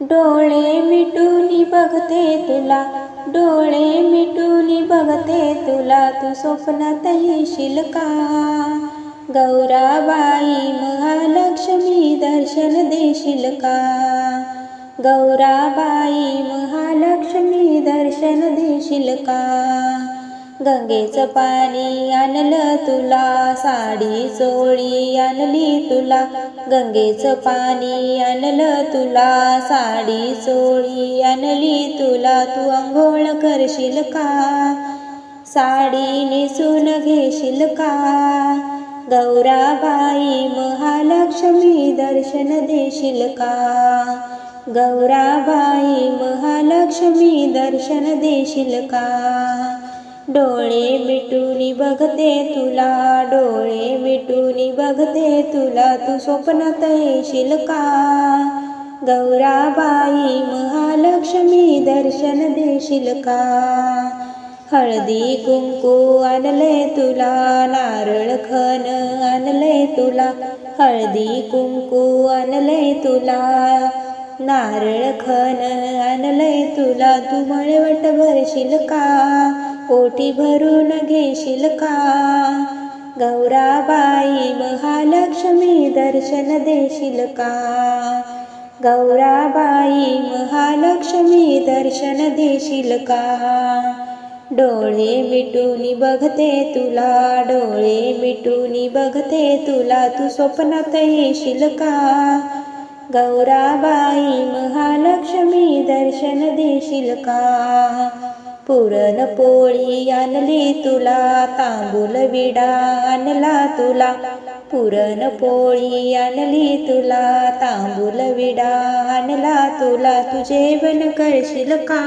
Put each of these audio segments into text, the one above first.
डोळे मिटूनी बघते तुला डोळे मिटूनी बघते तुला तू स्वप्नात येशील का? गौराबाई महालक्ष्मी दर्शन देशील का? गौराबाई महालक्ष्मी दर्शन देशील का? गंगेचं पाणी आणलं तुला साडी चोळी आणली तुला. गंगेचं पाणी आणलं तुला साडी चोळी आणली तुला. तू अंघोळ करशील का? साडी नेसून घेशील का? गौराबाई महालक्ष्मी दर्शन देशील का? गौराबाई महालक्ष्मी दर्शन देशील का? डोळे मिटून बघते तुला डोळे मिटून बघते तुला तू स्वप्नात येशील का? गौराबाई महालक्ष्मी दर्शन देशील का? हळदी कुंकू आणले तुला नारळ खन आणले तुला हळदी कुंकू आणले तुला नारळ खन आणले तुला तू मळवट भरशील का? पोटी भरून घेशील का गौराबाई महालक्ष्मी दर्शन देशील का गौराबाई महालक्ष्मी दर्शन देशील का डोळे मिटून बघते तुला डोळे मिटून बघते तुला तू स्वप्नात येशील का गौराबाई महालक्ष्मी दर्शन देशील का पुरणपोळी आणली तुला तांबूल विडा आणला तुला. पुरणपोळी आणली तुला तांबूल विडा आणला तुला. तू जेवण करशील का?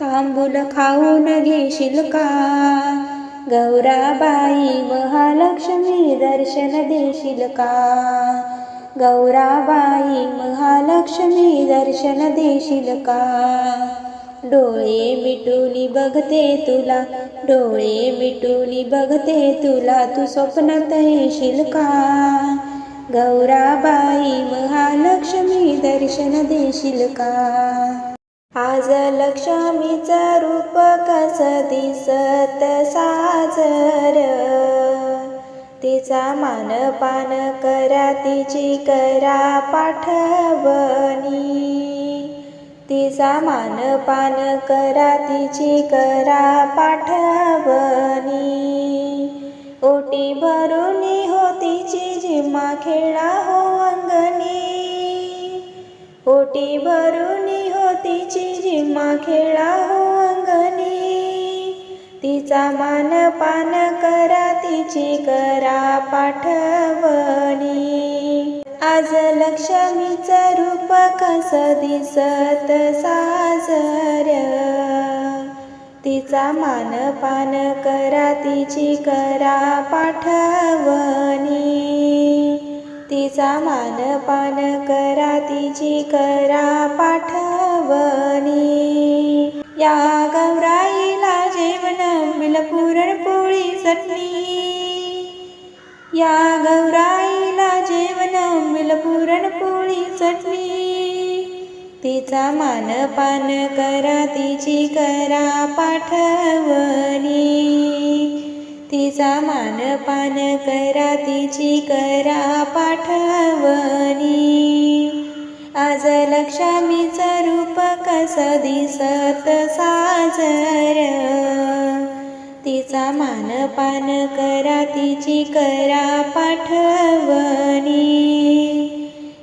तांबूल खाऊन घेशील का? गौराबाई महालक्ष्मी दर्शन देशील का? गौराबाई महालक्ष्मी दर्शन देशील का? डोळे मिटून बघते तुला डोळे मिटून बघते तुला तू स्वप्नात येशील का? गौराबाई महालक्ष्मी दर्शन देशील का? आज लक्ष्मीचं रूप कस दिसत साजर? तिचा मानपान करा तिची करा पाठवणी तिचा मानपान करा तिची करा पाठवणी. ओटी भरून हो तिची जिम्मा खेळा हो अंगणी. ओटी भरून हो तिची जिम्मा खेळा हो अंगणी. तिचा मानपान करा तिची करा पाठवणी. आज लक्ष्मीचं रूप कस दिसत साजर? तिचा मानपान करा तिची करा पाठवणी. तिचा मानपान करा तिची करा पाठवणी. या गौराईला जेवण मिल पुरणपोळी चटणी. या गौरा तिचा मानपान करा तिची करा पाठवणी. तिचा मानपान करा तिची करा पाठवणी. आज लक्ष्मीचं रूप कस दिसत साजर? तिचा मानपान करा तिची करा पाठवणी.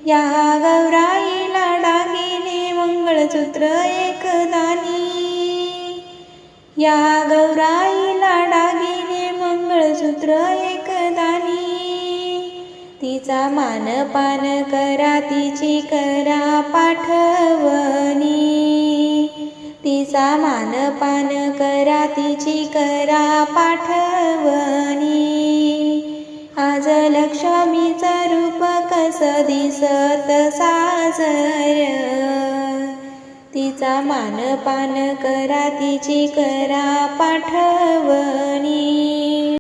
या गौराई मंगळसूत्र एक दानी या गौराईला डागिने मंगळसूत्र एक दानी तिचा मानपान करा तिची करा पाठवणी. तिचा मानपान करा तिची करा पाठवणी. आज लक्ष्मीचं रूप कस दिसत साज तिचा मानपान करा तिची करा पाठवणी.